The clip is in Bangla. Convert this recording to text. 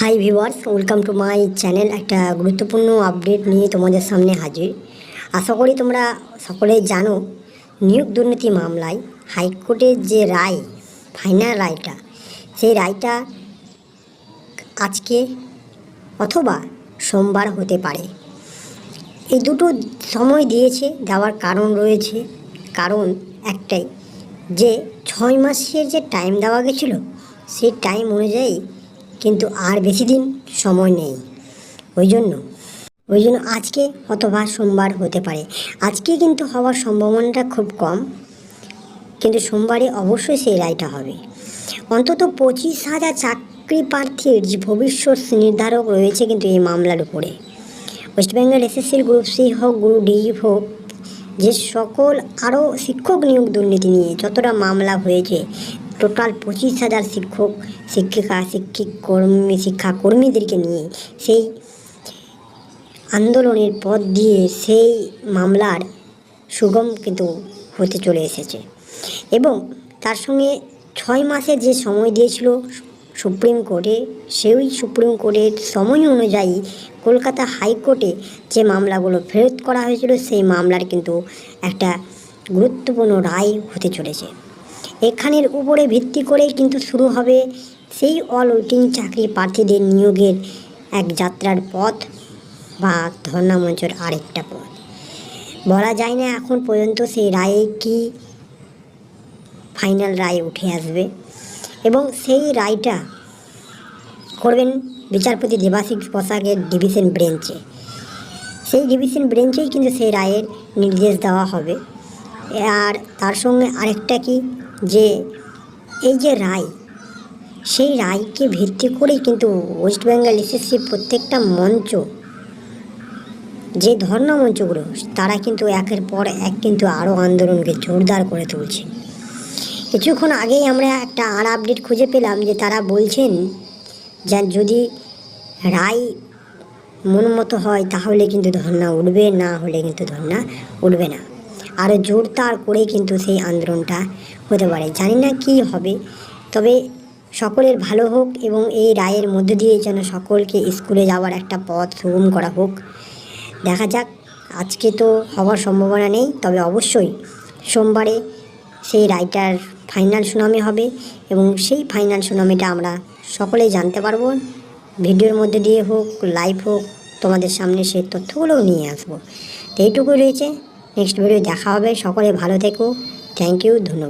Hi viewers welcome to my channel একটা গুরুত্বপূর্ণ আপডেট নিয়ে তোমাদের সামনে হাজির। আশা করি তোমরা সকলেই জানো, নিয়োগ দুর্নীতি মামলায় হাইকোর্টের যে রায় ফাইনাল রায়টা, সেই রায়টা আজকে অথবা সোমবার হতে পারে। এই দুটো সময় দিয়েছে, দেওয়ার কারণ রয়েছে। কারণ একটাই, যে ছয় মাসের যে টাইম দেওয়া গেছিল, সেই টাইম অনুযায়ী কিন্তু আর বেশি দিন সময় নেই। ওই জন্য ওই জন্য আজকে অথবা সোমবার হতে পারে। আজকে কিন্তু হওয়ার সম্ভাবনাটা খুব কম, কিন্তু সোমবারে অবশ্যই সেই রায়টা হবে। অন্তত পঁচিশ হাজার চাকরি প্রার্থীর যে ভবিষ্যৎ নির্ধারক রয়েছে কিন্তু এই মামলার উপরে। ওয়েস্ট বেঙ্গল এসএসসির গ্রুপ সি হোক, গ্রুপ ডি হোক, যে সকল আরও শিক্ষক নিয়োগ দুর্নীতি নিয়ে যতটা মামলা হয়েছে টোটাল পঁচিশ হাজার শিক্ষক, শিক্ষিকা, শিক্ষিক কর্মী, শিক্ষাকর্মীদেরকে নিয়ে সেই আন্দোলনের পথ দিয়ে সেই মামলার সুগম কিন্তু হতে চলে এসেছে। এবং তার সঙ্গে ছয় মাসে যে সময় দিয়েছিল সুপ্রিম কোর্টে, সেই সুপ্রিম কোর্টের সময় অনুযায়ী কলকাতা হাইকোর্টে যে মামলাগুলো ফেরত করা হয়েছিল, সেই মামলার কিন্তু একটা গুরুত্বপূর্ণ রায় হতে চলেছে। এখানের উপরে ভিত্তি করেই কিন্তু শুরু হবে সেই অল ওয়েটিং চাকরি প্রার্থীদের নিয়োগের এক যাত্রার পথ বা ধর্ণা মঞ্চের আরেকটা পথ। বলা যায় না এখন পর্যন্ত সেই রায়ে কি ফাইনাল রায় উঠে আসবে এবং সেই রায়টা করবেন বিচারপতি দেবাশিক পোশাকের ডিভিশন ব্রেঞ্চে সেই ডিভিশন ব্রেঞ্চেই কিন্তু সেই রায়ের নির্দেশ দেওয়া হবে। আর তার সঙ্গে আরেকটা কি যে এই যে রায়, সেই রায়কে ভিত্তি করেই কিন্তু ওয়েস্ট বেঙ্গল এসএসসি প্রত্যেকটা মঞ্চ, যে ধর্ণা মঞ্চগুলো, তারা কিন্তু একের পর এক কিন্তু আরও আন্দোলনকে জোরদার করে তুলছে। কিছুক্ষণ আগেই আমরা একটা আর আপডেট খুঁজে পেলাম যে তারা বলছেন যে যদি রায় মন মতো হয় তাহলে কিন্তু ধর্ণা উঠবে, না হলে কিন্তু ধর্ণা উঠবে না। আরও জোরদার করে কিন্তু সেই আন্দোলনটা হতে পারে। জানি না কি হবে। তবে সকলের ভালো হোক এবং এই রায়ের মধ্যে দিয়ে যেন সকলকে স্কুলে যাওয়ার একটা পথ সুগম করা হোক। দেখা যাক, আজকে তো হওয়ার সম্ভাবনা নেই, তবে অবশ্যই সোমবারে সেই রায়টার ফাইনাল সুনামি হবে এবং সেই ফাইনাল সুনামিটা আমরা সকলেই জানতে পারব। ভিডিওর মধ্যে দিয়ে হোক লাইভ হোক, তোমাদের সামনে সেই তথ্যগুলোও নিয়ে আসব। তো এইটুকুই রয়েছে। নেক্সট ভিডিও দেখা হবে। সকলে ভালো থেকো। থ্যাংক ইউ ধন্যবাদ।